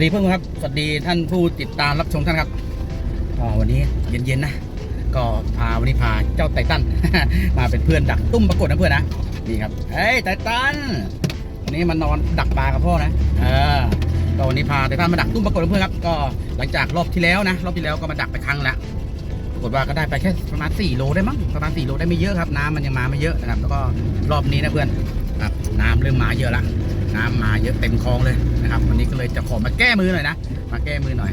สวัสดีเพื่อนครับ สวัสดีท่านผู้ติดตามรับชมท่านครับก็วันนี้เย็นๆนะ ก็พาวันนี้พาเจ้าไททัน มาเป็นเพื่อนดักตุ้มปรากฏนะเพื่อนนะ นี่ครับ เฮ้ยไททัน วันนี้มานอนดักปลากับพ่อนะ เออก็วันนี้พาไททันมาดักตุ้มปรากฏนะเพื่อนครับ ก็หลังจากรอบที่แล้วนะ รอบที่แล้วก็มาดักไปครั้งละปรากฏว่าก็ได้ไปแค่ประมาณ4โลได้มั้ง ประมาณ4โลได้ไม่เยอะครับ น้ำมันยังมาไม่เยอะนะครับ แล้วก็รอบนี้นะเพื่อนครับน้ำเริ่มมาเยอะละ น้ำมาเยอะเต็มคลองเลย นะครับวันนี้ก็เลยจะขอมาแก้มือหน่อยนะ มาแก้มือหน่อย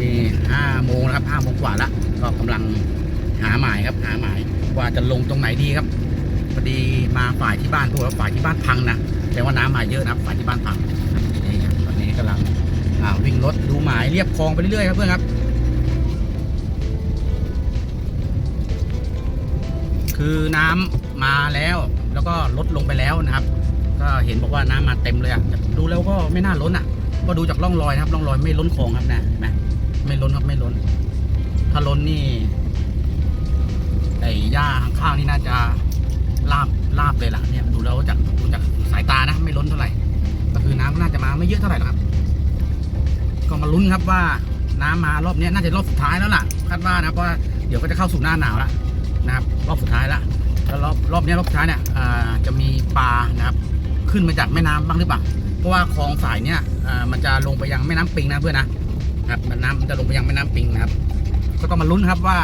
นี่ห้าโมงนะครับห้าโมงกว่าละก็กำลังหาหมายครับ หาหมายว่าจะลงตรงไหนดีครับพอดีมาฝ่ายที่บ้านพวกเราฝ่ายที่บ้านพังนะแต่ว่าน้ำมาเยอะนะครับฝ่ายที่บ้านพังนี่ครับตอนนี้กำลังวิ่งรถดูหมายเรียบคลองไปเรื่อยๆครับเพื่อนครับ คือน้ำมาแล้วแล้วก็ลดลงไปแล้วนะครับ ก็เห็นบอกว่าน้ำมาเต็มเลยอะดูแล้วก็ไม่น่าล้นอะ ก็ดูจากร่องรอยนะครับร่องรอยไม่ล้นคลองครับนะเห็นไหมไม่ล้นครับไม่ล้น ถ้าล้นนี่ไอ้หญ้าข้างๆนี่น่าจะลาบลาบเลยล่ะเนี่ยดูแล้วจากดูจากสายตานะ ไม่ล้นเท่าไหร่ก็คือน้ำก็น่าจะมาไม่เยอะเท่าไหร่หรอกครับ ก็มาลุ้นครับว่าน้ำมารอบนี้น่าจะรอบสุดท้ายแล้วล่ะคาดว่านะเพราะเดี๋ยวก็จะเข้าสู่หน้าหนาวแล้วนะครับ รอบสุดท้ายแล้วแล้วรอบรอบนี้รอบสุดท้ายเนี่ยอ่าจะมีปลานะครับ ขึ้นมาจากแม่น้ำบ้างหรือเปล่า เพราะว่าคลองสายเนี่ยมันจะลงไปยังแม่น้ำปิงนะเพื่อนนะครับมันน้ำมันจะลงไปยังแม่น้ำปิงนะครับ ก็ต้องมาลุ้นครับว่า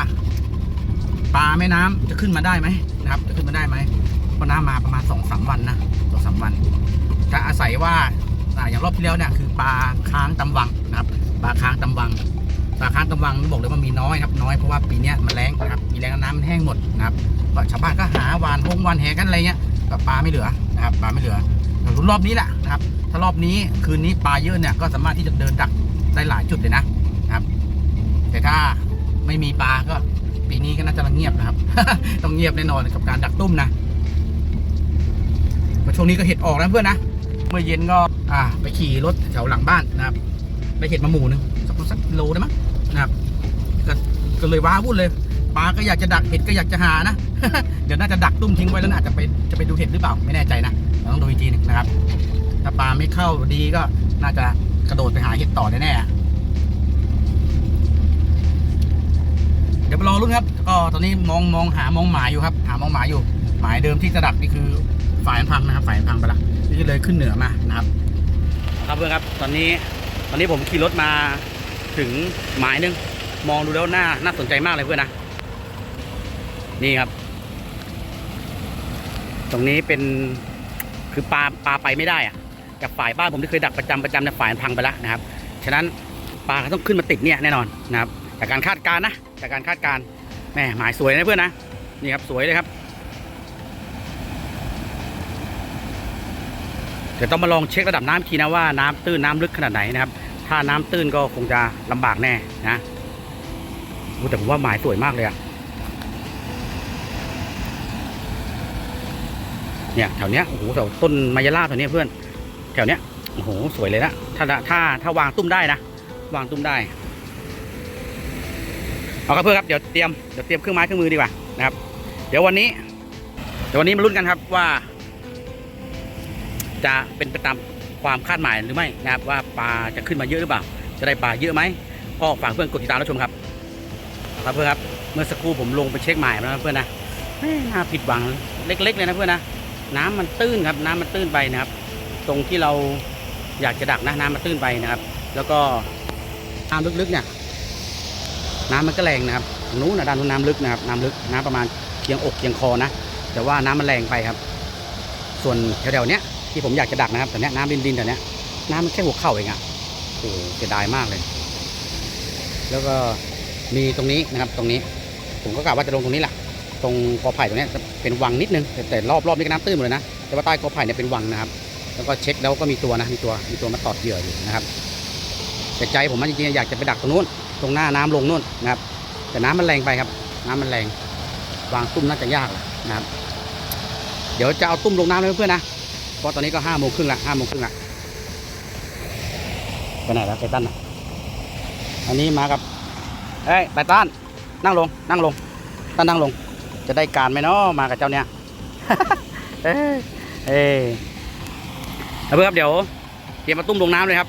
ปลาแม่น้ำจะขึ้นมาได้ไหมนะครับ จะขึ้นมาได้ไหมเพราะน้ำมาประมาณสองสามวันนะสองสามวันจะอาศัยว่าอย่างรอบที่แล้วเนี่ยคือปลาค้างตำวังนะครับปลาค้างตำวังปลาค้างตำวังบอกเลยว่ามีน้อยครับน้อยเพราะว่าปีนี้มันแรงนะครับมีแรงน้ำมันแห้งหมดนะครับชาวบ้านก็หาวานพงวานแหกันอะไรเงี้ยก็ปลาไม่เหลือ นะครับปลาไม่เหลือราลุ้นรอบนี้แหละนะครับ ถ้ารอบนี้คืนนี้ปลาเยอะเนี่ยก็สามารถที่จะเดินดักได้หลายจุดเลยนะครับ แต่ถ้าไม่มีปลาก็ปีนี้ก็น่าจะเงียบนะครับ ต้องเงียบแน่นอนกับการดักตุ้มนะมาช่วงนี้ก็เห็ดออกนะเพื่อนนะ เมื่อเย็นก็อ่าไปขี่รถแถวหลังบ้านนะครับได้เห็ดมาหมูหนึงสักสักโลได้มั้งนะครับก็เลยว้าวุ่นเลย ปลาก็อยากจะดักเห็ดก็อยากจะหานะ เดี๋ยวน่าจะดักตุ้มทิ้งไว้แล้วน่าจจะไปจะไปดูเห็ดหรือเปล่าไม่แน่ใจนะต้องดูอีกทีหนึงนะครับ ถ้าปลาไม่เข้าดีก็น่าจะกระโดดไปหาเห็ดต่อแน่ๆเดี๋ยวไปรอรุ่นครับ ก็ตอนนี้มองมองหามองหมายอยู่ครับ หามองหมายอยู่ หมายเดิมที่จะดักนี่คือฝ่ายพังนะครับ ฝ่ายพังไปละนี่เลยขึ้นเหนือมานะครับ ครับเพื่อนครับตอนนี้ตอนนี้ผมขี่รถมาถึงหมายหนึงมองดูแล้วน่าน่าสนใจมากเลยเพื่อนนะ นี่ครับ ตรงนี้เป็นคือปลาปลาไปไม่ได้อะจากฝ่ายบ้านผมที่เคยดักประจำประจำเนี่ยฝ่ายมันพังไปแล้วนะครับ ฉะนั้นปลาก็ต้องขึ้นมาติดเนี่ยแน่นอนนะครับ จากการคาดการณ์นะ จากการคาดการณ์แม่หมายสวยนะเพื่อนนะ นี่ครับสวยเลยครับ เดี๋ยวต้องมาลองเช็คระดับน้ำอีกทีนะว่าน้ำตื้นน้ำลึกขนาดไหนนะครับ ถ้าน้ำตื้นก็คงจะลำบากแน่นะแต่ผมว่าหมายสวยมากเลยอะ เนี่ยแถวเนี้ยโอ้โหแถวต้นมายาลาแถวเนี้ยเพื่อนแถวเนี้ยโอ้โหสวยเลยนะถ้าถ้าถ้าวางตุ้มได้นะวางตุ้มได้เอาครับเพื่อนครับเดี๋ยวเตรียมเดี๋ยวเตรียมเครื่องไม้เครื่องมือดีกว่านะครับ เดี๋ยววันนี้ เดี๋ยววันนี้มาลุ้นกันครับว่า จะเป็นไปตามความคาดหมายหรือไม่นะครับ ว่าปลาจะขึ้นมาเยอะหรือเปล่า จะได้ปลาเยอะไหมก็ฝากเพื่อนกดติดตามรับชมครับครับเพื่อนครับ เมื่อสักครู่ผมลงไปเช็คหมายมาแล้วนะเพื่อนนะแม่น่าผิดหวังเล็ก ๆ เลยนะเพื่อนนะ น้ำมันตื้นครับ น้ำมันตื้นไปนะครับ ตรงที่เราอยากจะดักนะน้ำมันตื้นไปนะครับ แล้วก็น้ำลึกๆเนี่ย น้ำมันก็แรงนะครับตรงนู้นนะด้านนู้นน้ำลึกนะครับ น้ำลึกน้ำประมาณเคียงอกเคียงคอนะแต่ว่าน้ำมันแรงไปครับ ส่วนแถวๆเนี้ยที่ผมอยากจะดักนะครับแต่เนี้ยน้ำดินๆแต่เนี้ยน้ำมันแค่หัวเข่าเองอะโอ้โหเสียดายมากเลย แล้วก็มีตรงนี้นะครับ ตรงนี้ ผมก็กะว่าจะลงตรงนี้แหละ ตรงกอไผ่ตรงนี้จะเป็นวังนิดนึง แต่รอบรอบนี้ก็น้ำตื้นหมดเลยนะ แต่ว่าใต้กอไผ่เนี่ยเป็นวังนะครับ แล้วก็เช็คแล้วก็มีตัวนะ มีตัว มีตัวมาตอดเหยื่ออยู่นะครับแต่ใจผมมันจริงๆอยากจะไปดักตรงนู้น ตรงหน้าน้ำลงนู่นนะครับ แต่น้ำมันแรงไปครับ น้ำมันแรง วางตุ้มน่าจะยากนะครับ เดี๋ยวจะเอาตุ้มลงน้ำเลยเพื่อนนะ เพราะตอนนี้ก็ห้าโมงครึ่งละห้าโมงครึ่งละไปไหนแล้วไททันอะอันนี้มากับเฮ้ยไททันนั่งลง นั่งลงท่านนั่งลง จะได้การไหมเนาะมากับเจ้าเนี้ยเอ้ยเอ้ยเอาเพื่อนครับเดี๋ยวเตรียมมาตุ้มลงน้ำเลยครับ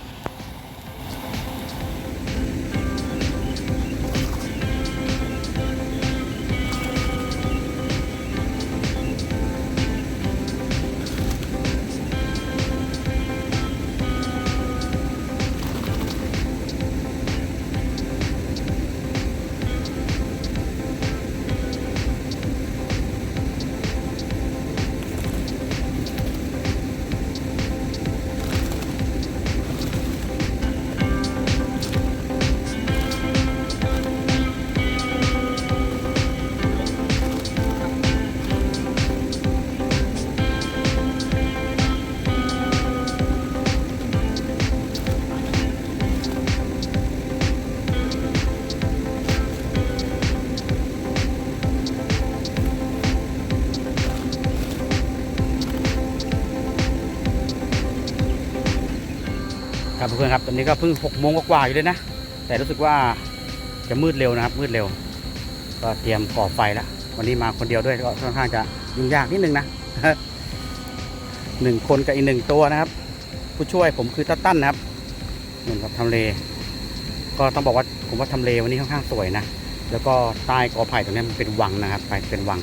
เพื่อนครับตอนนี้ก็เพิ่งหกโมงกว่าๆอยู่เลยนะ แต่รู้สึกว่าจะมืดเร็วนะครับ มืดเร็ว ก็เตรียมก่อไฟแล้ววันนี้มาคนเดียวด้วยก็ค่อนข้างจะยุ่งยากนิดนึงนะหนึ่งคนกับอีกหนึ่งตัวนะครับ ผู้ช่วยผมคือตัตั้นนะครับเหมือนกับทำเล ก็ต้องบอกว่าผมว่าทำเลวันนี้ค่อนข้างสวยนะแล้วก็ใต้กอไผ่ตรงนี้มันเป็นวังนะครับ ไปเป็นวัง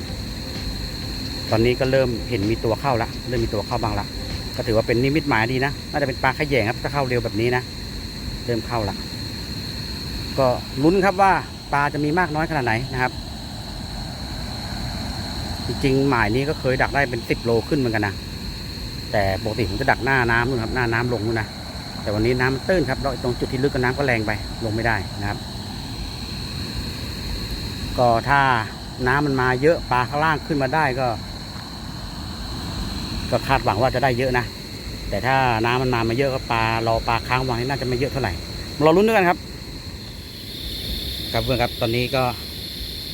ตอนนี้ก็เริ่มเห็นมีตัวเข้าละเริ่มมีตัวเข้าบ้างละ ก็ถือว่าเป็นนิมิตหมายดีนะ น่าจะเป็นปลาขยงครับ ถ้าเข้าเร็วแบบนี้นะ เริ่มเข้าละก็ลุ้นครับว่าปลาจะมีมากน้อยขนาดไหนนะครับ จริงๆหมายนี้ก็เคยดักได้เป็นสิบโลขึ้นเหมือนกันนะ แต่ปกติผมจะดักหน้าน้ำนู่นครับ หน้าน้ำลงนู่นนะ แต่วันนี้น้ำมันตื้นครับแล้ตรงจุดที่ลึกก็น้ำก็แรงไป ลงไม่ได้นะครับ ก็ถ้าน้ำมันมาเยอะปลาข้างล่างขึ้นมาได้ก็ ก็คาดหวังว่าจะได้เยอะนะ แต่ถ้าน้ำมันมามาเยอะก็ปลารอปลาค้างวางนี่น่าจะไม่เยอะเท่าไหร่เราลุ้นด้วยกันครับ ครับเพื่อนครับตอนนี้ก็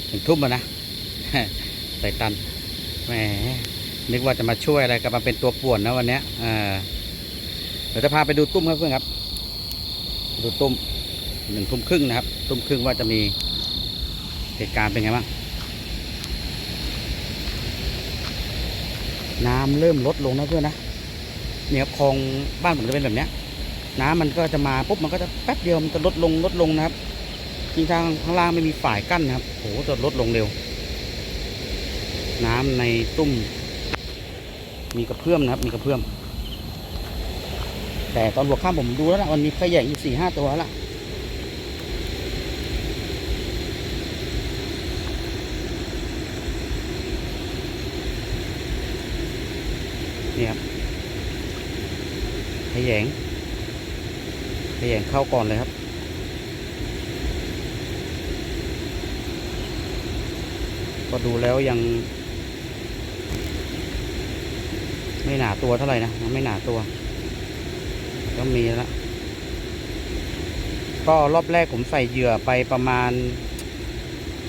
ถึงทุ่มแล้วนะไตตันแหมนึกว่าจะมาช่วยอะไรกับมาเป็นตัวป่วนนะวันเนี้ยเออเดี๋ยวจะพาไปดูตุ้มครับเพื่อนครับ ดูตุ้มหนึ่งทุ่มครึ่งนะครับทุ่มครึ่งว่าจะมีเหตุการณ์เป็นไงบ้าง น้ำเริ่มลดลงนะเพื่อนนะเนี่ยคลองบ้านผมจะเป็นแบบเนี้ย น้ำมันก็จะมาปุ๊บมันก็จะแป๊บเดียวมันจะลดลงลดลงนะครับจริงทางข้างล่างไม่มีฝ่ายกั้นนะครับโอ้โหจะลดลงเร็ว น้ำในตุ้ม มีกระเพื่อมนะครับ มีกระเพื่อม แต่ตอนหัวค่ำผมดูแล้วนะมันมีขยงอยู่สี่ห้าตัวแล้วล่ะนี่ครับข ยงขยงเข้าก่อนเลยครับก็ดูแล้วยัง ไม่หนาตัวเท่าไหร่นะยังไม่หนาตัว ก็มีแล้วก็รอบแรกผมใส่เหยื่อไปประมาณ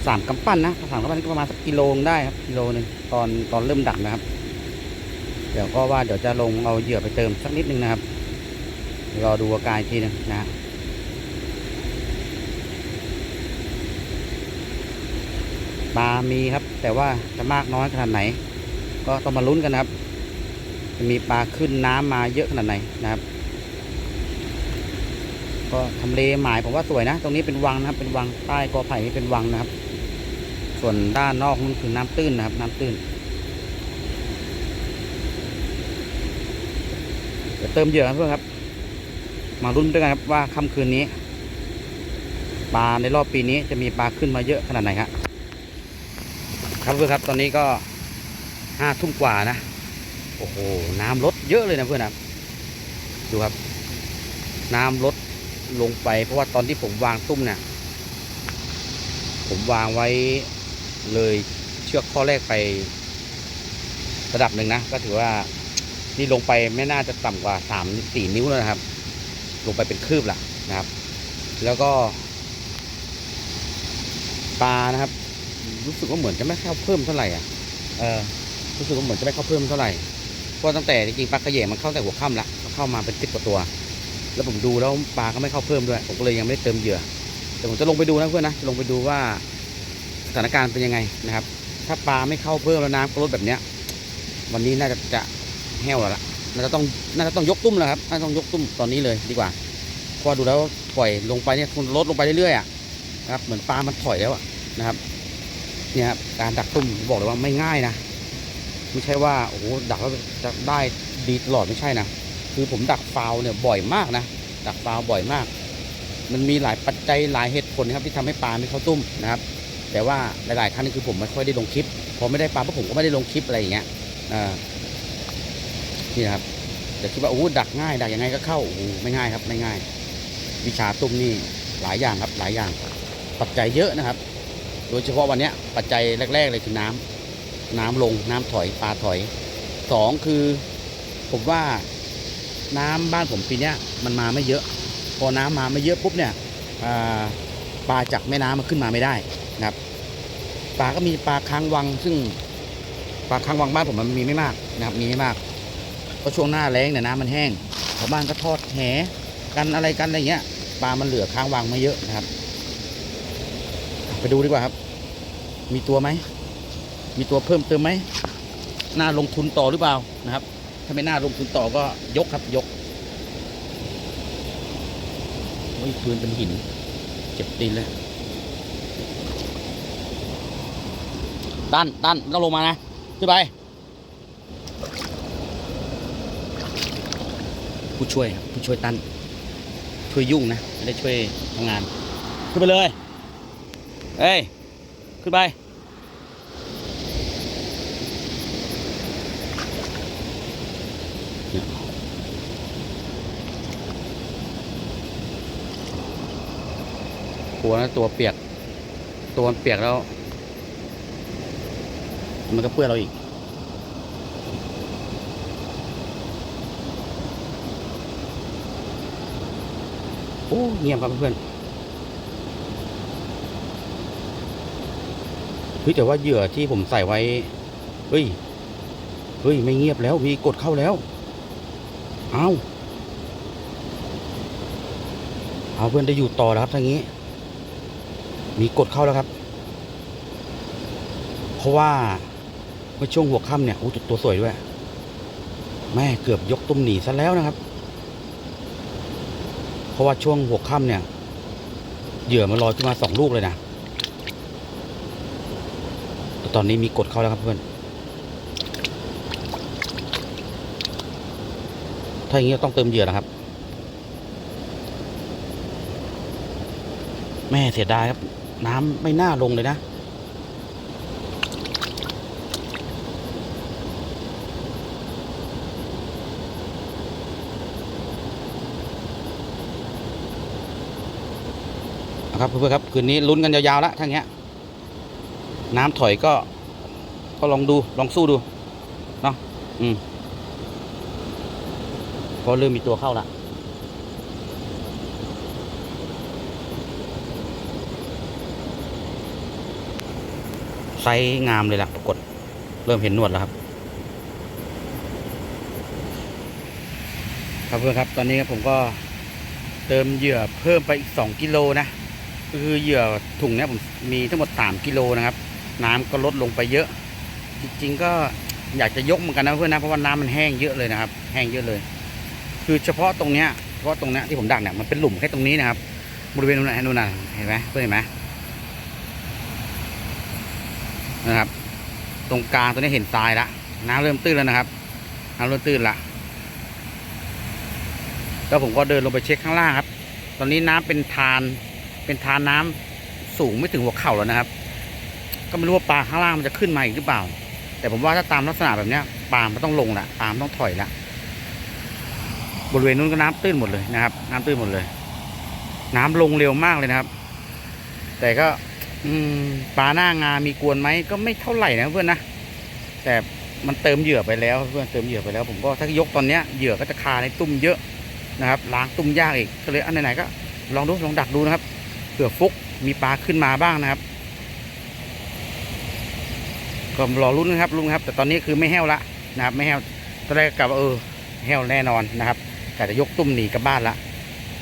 สามกำปั้นนะสามกำปั้นก็ประมาณสักกิโลงได้ครับกิโลหนึ่งตอนตอนเริ่มดักนะครับ เดี๋ยวก็ว่าเดี๋ยวจะลงเอาเหยื่อไปเติมสักนิดนึงนะครับ รอดูอาการทีนึงนะปลามีครับ แต่ว่าจะมากน้อยขนาดไหน ก็ต้องมาลุ้นกันนะครับ จะมีปลาขึ้นน้ำมาเยอะขนาดไหนนะครับ ก็ทำเลหมายผมว่าสวยนะ ตรงนี้เป็นวังนะครับ เป็นวังใต้กอไผ่นี่เป็นวังนะครับ ส่วนด้านนอกนั่นคือน้ำตื้นนะครับ น้ำตื้นเดี๋ยวเติมเหยื่อกันเพื่อนครับ มาลุ้นด้วยกันครับว่าค่ำคืนนี้ ปลาในรอบปีนี้จะมีปลาขึ้นมาเยอะขนาดไหนครับครับเพื่อนครับตอนนี้ก็ห้าทุ่มกว่านะ โอ้โห น้ำลดเยอะเลยนะเพื่อนครับดูครับ น้ำลดลงไป เพราะว่าตอนที่ผมวางตุ้มเนี่ยผมวางไว้เลยเชือกข้อแรกไประดับหนึ่งนะ ก็ถือว่านี่ลงไปไม่น่าจะต่ำกว่าสามสี่นิ้วแล้วนะครับ ลงไปเป็นคืบละนะครับ แล้วก็ ปลานะครับ รู้สึกว่าเหมือนจะไม่เข้าเพิ่มเท่าไหร่อะเออรู้สึกว่าเหมือนจะไม่เข้าเพิ่มเท่าไหร่เพราะตั้งแต่จริงๆปลากระเยมันเข้าแต่หัวค่ำละเข้ามาเป็นสิบกว่าตัว แล้วผมดูแล้วปลาก็ไม่เข้าเพิ่มด้วยผมก็เลยยังไม่ได้เติมเหยื่อแต่ผมจะลงไปดูนะเพื่อนนะจะลงไปดูว่าสถานการณ์เป็นยังไงนะครับ ถ้าปลาไม่เข้าเพิ่มแล้วน้ำก็ลดแบบเนี้ย วันนี้น่าจะจะแห้วแล้วล่ะ น่าจะต้องน่าจะต้องยกตุ้มแล้วครับน่าจะต้องยกตุ้มตอนนี้เลยดีกว่าพราะดูแล้วปล่อยลงไปเนี่ยคุณลดลงไปเรื่อยๆอะนะครับเหมือนปลามันถอยแล้วอะนะครับเนี่ยครับการดักตุ้มบอกเลยว่าไม่ง่ายนะไม่ใช่ว่าโอ้โหดักแล้วจะได้ดีตลอดไม่ใช่นะคือผมดักฟาวล์เนี่ยบ่อยมากนะดักฟาวล์บ่อยมาก มันมีหลายปัจจัยหลายเหตุผลนะครับที่ทำให้ปลาไม่เข้าตุ้มนะครับแต่ว่าหลายๆครั้งนี่คือผมไม่ค่อยได้ลงคลิปพอไม่ได้ปลาเพราะผมก็ไม่ได้ลงคลิปอะไรอย่างเงี้ยอ่า นี่นะครับแต่คิดว่าโอ้ดักง่ายดักยังไงก็เข้าโอ้ไม่ง่ายครับไม่ง่าย วิชาตุ้มนี่หลายอย่างครับหลายอย่าง ปัจจัยเยอะนะครับ โดยเฉพาะวันนี้ปัจจัยแรก ๆ เลยคือน้ำน้ำลงน้ำถอยปลาถอยสองคือผมว่าน้ำบ้านผมปีนี้มันมาไม่เยอะ พอน้ำมาไม่เยอะปุ๊บเนี่ยปลาจากแม่น้ำมันขึ้นมาไม่ได้นะครับปลาก็มีปลาค้างวังซึ่งปลาค้างวังบ้านผมมันมีไม่มากนะครับมีไม่มาก เพราะช่วงหน้าแล้งเนี่ยน้ำมันแห้งชาวบ้านก็ทอดแหกันอะไรกันอะไรเงี้ยปลามันเหลือค้างวางมาเยอะนะครับ ไปดูดีกว่าครับ มีตัวไหม มีตัวเพิ่มเติมไหมน่าลงทุนต่อหรือเปล่านะครับ ถ้าไม่น่าลงทุนต่อก็ยกครับยกโอ้ยปืนเป็นหิน เจ็บตีนเลยด้านด้านต้องลงมานะขึ้นไป ผู้ช่วยครับผู้ช่วยตั้นช่วยยุ่งนะไม่ได้ช่วยทำงาน ขึ้นไปเลยเอ้ยขึ้นไปกลัวนะตัวเปียก ตัวมันเปียกแล้ว มันก็เปื้อนเราอีก โอ้เงียบครับเพื่อนเฮ้ยแต่ว่าเหยื่อที่ผมใส่ไว้ เฮ้ย เฮ้ย ไม่เงียบแล้วพี่กดเข้าแล้ว เอาเอาเพื่อนได้อยู่ต่อแล้วครับทางนี้ มีกดเข้าแล้วครับ เพราะว่าเมื่อช่วงหัวค่ำเนี่ยโอ้ตัวสวยด้วย แม่เกือบยกตุ้มหนีซะแล้วนะครับ ราะว่าช่วงหัวค่ำเนี่ย เหยื่อมันลอยขึ้นมาสองลูกเลยนะแต่ตอนนี้มีกดเข้าแล้วครับเพื่อน ถ้าอย่างนี้ต้องเติมเหยื่อนะครับ แม่เสียดายครับ น้ำไม่น่าลงเลยนะ ครับเพื่อนๆครับคืนนี้ลุ้นกันยาวๆแล้วทั้งเงี้ย น้ำถอยก็ ก็ลองดูลองสู้ดูเนาะอืมเพราะเริ่มมีตัวเข้าละไซงามเลยล่ะปรากฏ เริ่มเห็นหนวดแล้วครับ ครับเพื่อนครับ ตอนนี้ครับผมก็เติมเหยื่อเพิ่มไปอีก 2 กิโลนะ คือเหยื่อถุงเนี้ยผมมีทั้งหมด 3 กิโลนะครับ น้ำก็ลดลงไปเยอะ จริง ๆ ก็อยากจะยกเหมือนกันนะเพื่อนนะเพราะว่าน้ำมันแห้งเยอะเลยนะครับ แห้งเยอะเลย คือเฉพาะตรงเนี้ยเฉพาะตรงเนี้ยที่ผมดักเนี่ยมันเป็นหลุมแค่ตรงนี้นะครับบริเวณนู้นนะนู่นน่ะเห็นไหมเพื่อนเห็นไหมนะครับ ตรงกลางตรงนี้เห็นทรายละน้ำเริ่มตื้นแล้วนะครับน้ำเริ่มตื้นละแล้วผมก็เดินลงไปเช็คข้างล่างครับ ตอนนี้น้ำเป็นทาน เป็นทานน้ำสูงไม่ถึงหัวเข่าแล้วนะครับ ก็ไม่รู้ว่าปลาข้างล่างมันจะขึ้นมาอีกหรือเปล่า แต่ผมว่าถ้าตามลักษณะแบบเนี้ยปลามันต้องลงละปลามันต้องถอยละบริเวณนู้นก็น้ำตื้นหมดเลยนะครับ น้ำตื้นหมดเลย น้ำลงเร็วมากเลยนะครับ แต่ก็ อืมปลาหน้างามีกวนไหมก็ไม่เท่าไหร่นะเพื่อนนะแต่มันเติมเหยื่อไปแล้วเพื่อนเติมเหยื่อไปแล้ว ผมก็ถ้ายกตอนเนี้ยเหยื่อก็จะคาในตุ้มเยอะนะครับ ล้างตุ้มยากอีกก็เลยอันไหนๆก็ลองดูลองดักดูนะครับ ผื่อฟุกมีปลาขึ้นมาบ้างนะครับ ก็รอรุ้นนะครับรุ้นครับ แต่ตอนนี้คือไม่แห้วละนะครับ ไม่แห้วตอนแรกกะว่าเออแห้วแน่นอนนะครับแต่จะยกตุ้มหนีกลับบ้านละ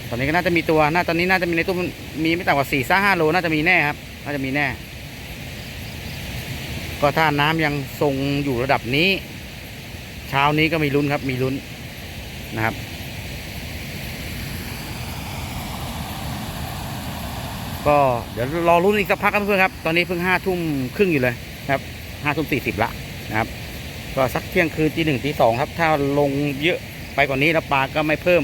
ตอนนี้ก็น่าจะมีตัวน่าตอนนี้น่าจะมีในตุ้มมีไม่ต่ำกว่าสี่ซ่าห้าโลน่าจะมีแน่ครับ น่าจะมีแน่ ก็ถ้าน้ำยังทรงอยู่ระดับนี้ เช้านี้ก็มีลุ้นครับ มีลุ้นนะครับ ก็เดี๋ยวรอลุ้นอีกสักพักครับเพื่อนครับ ตอนนี้เพิ่งห้าทุ่มครึ่งอยู่เลยครับห้าทุ่มสี่สิบละนะครับ ก็สักเที่ยงคืนตีหนึ่งตีสองครับ ถ้าลงเยอะไปกว่านี้แล้วปลาก็ไม่เพิ่ม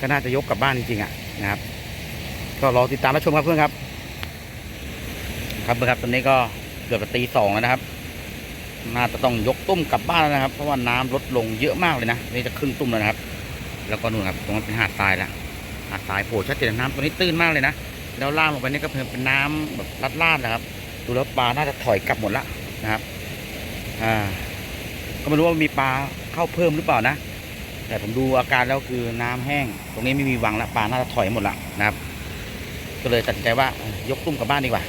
ก็น่าจะยกกลับบ้านจริงๆอะนะครับ ก็รอติดตามรับชมครับเพื่อนครับ ครับเพื่อนครับตอนนี้ก็เกือบจะตีสองแล้วนะครับ น่าจะต้องยกตุ้มกลับบ้านแล้วนะครับ เพราะว่าน้ำลดลงเยอะมากเลยนะนี่จะครึ่งตุ้มแล้วนะครับ แล้วก็นู่นครับตรงนั้นเป็นหาดทรายแล้วหาดทรายโผล่ชัดเจนน้ำตัวนี้ตื้นมากเลยนะ แล้วล่างลงไปนี่ก็เป็นน้ำแบบลาดๆนะครับ ดูแล้วปลาน่าจะถอยกลับหมดละนะครับ อ่า ก็ไม่รู้ว่ามีปลาเข้าเพิ่มหรือเปล่านะ แต่ผมดูอาการแล้วคือน้ำแห้ง ตรงนี้ไม่มีวังละปลาน่าจะถอยหมดละนะครับ ก็เลยตัดสินใจว่ายกตุ้มกลับบ้านดีกว่า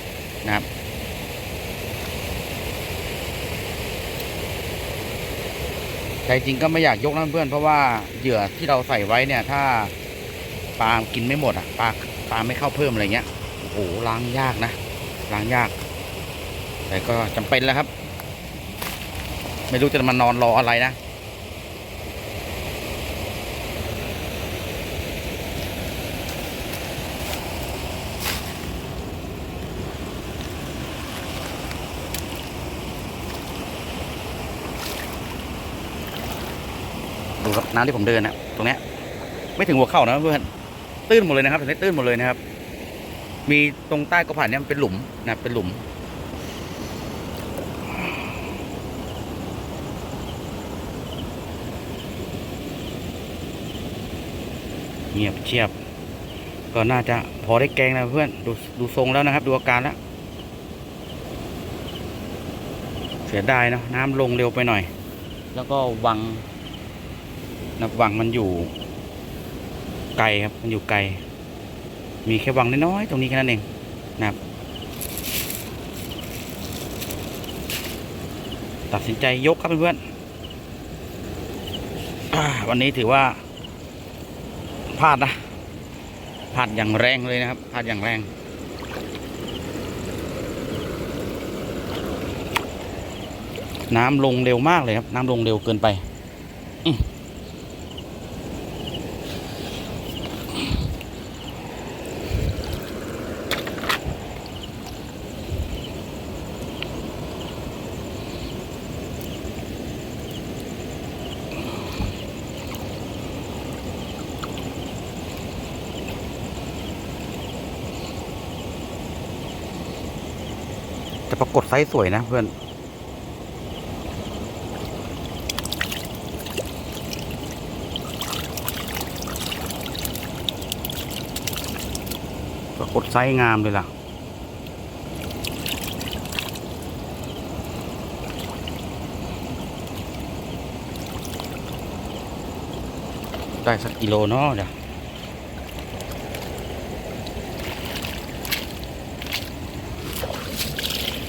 นะครับใจจริงก็ไม่อยากยกนะเพื่อนเพราะว่าเหยื่อที่เราใส่ไว้เนี่ย ถ้าปลากินไม่หมดอะปลา ปลาไม่เข้าเพิ่มอะไรเงี้ยโอ้โหล้างยากนะล้างยาก แต่ก็จำเป็นแล้วครับ ไม่รู้จะมานอนรออะไรนะดูครับน้ำที่ผมเดินนะตรงเนี้ยไม่ถึงหัวเข่านะเพื่อน ตื้นหมดเลยนะครับตรงนี้ตื้นหมดเลยนะครับ มีตรงใต้กระผ่านเนี่ยมันเป็นหลุมนะเป็นหลุม เงียบเชียบ ก็น่าจะพอได้แกงนะเพื่อนดูดูทรงแล้วนะครับ ดูอาการแล้วเสียดายเนอะน้ำลงเร็วไปหน่อย แล้วก็วังนะวังมันอยู่ ไกลครับ มันอยู่ไกล มีแค่วังน้อยๆตรงนี้แค่นั้นเองนะครับตัดสินใจยกครับเพื่อนๆวันนี้ถือว่าพลาดนะพลาดอย่างแรงเลยนะครับพลาดอย่างแรง น้ำลงเร็วมากเลยครับ น้ำลงเร็วเกินไป กฏไซส์สวยนะเพื่อนปรากฏไซส์งามเลยล่ะ ได้สักกิโลเนาะเดี๋ยว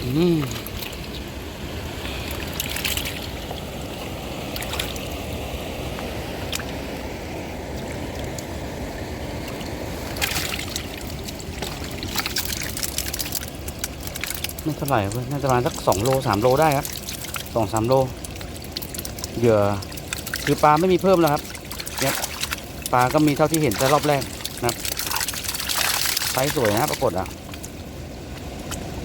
อืม ไม่เท่าไหร่เพื่อนน่าจะประมาณสักสองโลสามโลได้ครับสองสามโลเหยื่อคือปลาไม่มีเพิ่มแล้วครับเนี่ยปลาก็มีเท่าที่เห็นแต่รอบแรกนะครับไซส์สวยนะปรากฏอะ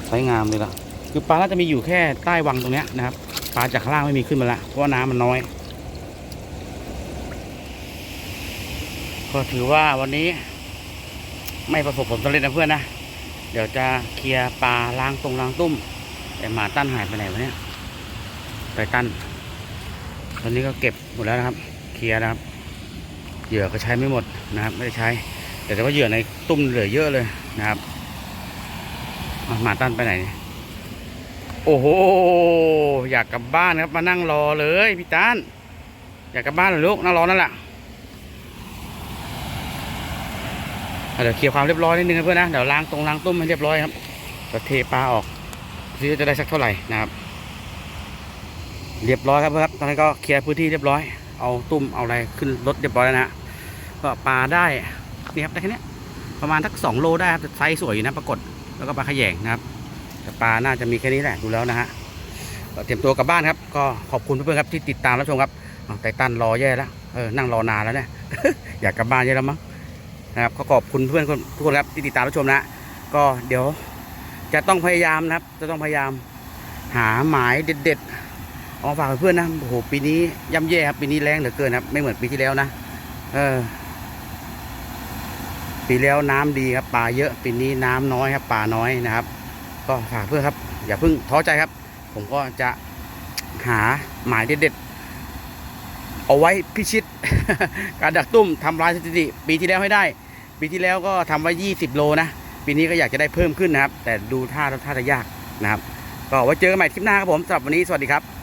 ไซส์งามเลยล่ะ คือปลาน่าจะมีอยู่แค่ใต้วังตรงเนี้ยนะครับปลาจากข้างล่างไม่มีขึ้นมาละเพราะว่าน้ำมันน้อย ก็ถือว่าวันนี้ ไม่ประสบผลสำเร็จนะเพื่อนนะเดี๋ยวจะเคลียร์ปลาล้างตรงล้างตุ้ม แต่หมาตั้นหายไปไหนวะเนี่ยไปตั้นตอนนี้ก็เก็บหมดแล้วนะครับ เคลียร์นะครับ เหยื่อก็ใช้ไม่หมดนะครับ ไม่ได้ใช้ แต่แต่ว่าเหยื่อในตุ้มเหลือเยอะเลยนะครับหมาตั้นไปไหนเนี่ย โอ้โห อยากกลับบ้านครับ มานั่งรอเลยพี่ตานอยากกลับบ้านเหรอลูกนั่งรอนั่นแหละอะเดี๋ยวเคลียร์ความเรียบร้อยนิดนึงนะเพื่อนนะ เดี๋ยวล้างตรงล้างตุ้มให้เรียบร้อยครับจะเทปลาออกซิว่าจะได้สักเท่าไหร่นะครับ เรียบร้อยครับครับตอนนี้ก็เคลียร์พื้นที่เรียบร้อย เอาตุ้มเอาอะไรขึ้นรถเรียบร้อยแล้วนะก็ปลาได้นี่ครับได้แค่เนี้ยประมาณสักสองโลได้ครับไซส์สวยอยู่นะปรากฏแล้วก็ปลาขยงนะครับ แต่ปลาน่าจะมีแค่นี้แหละดูแล้วนะฮะเตรียมตัวกลับบ้านครับ ก็ขอบคุณเพื่อนๆครับที่ติดตามรับชมครับอ้าวไททันรอแย่แล้วเออนั่งรอนานแล้วเนี่ยอยากกลับบ้านเยอะแล้วมั้งนะครับก็ขอบคุณเพื่อนทุกคนครับที่ติดตามรับชมนะ ก็เดี๋ยวจะต้องพยายามนะครับ จะต้องพยายามหาหมายเด็ดๆเอาฝากเพื่อนนะโอ้โหปีนี้ย่ำแย่ครับปีนี้แรงเหลือเกินครับ ไม่เหมือนปีที่แล้วนะเออ ปีแล้วน้ำดีครับปลาเยอะปีนี้น้ำน้อยครับปลาน้อยนะครับ ก็ฝากเพื่อนครับ อย่าเพิ่งท้อใจครับ ผมก็จะหาหมายเด็ดๆ เอาไว้พิชิต การดักตุ้มทำลายสถิติ ปีที่แล้วให้ได้ ปีที่แล้วก็ทำไว้ 20 โลนะ ปีนี้ก็อยากจะได้เพิ่มขึ้นนะครับ แต่ดูท่าท่าจะยากนะครับ ก็ไว้เจอกันใหม่คลิปหน้าครับผมสำหรับวันนี้สวัสดีครับ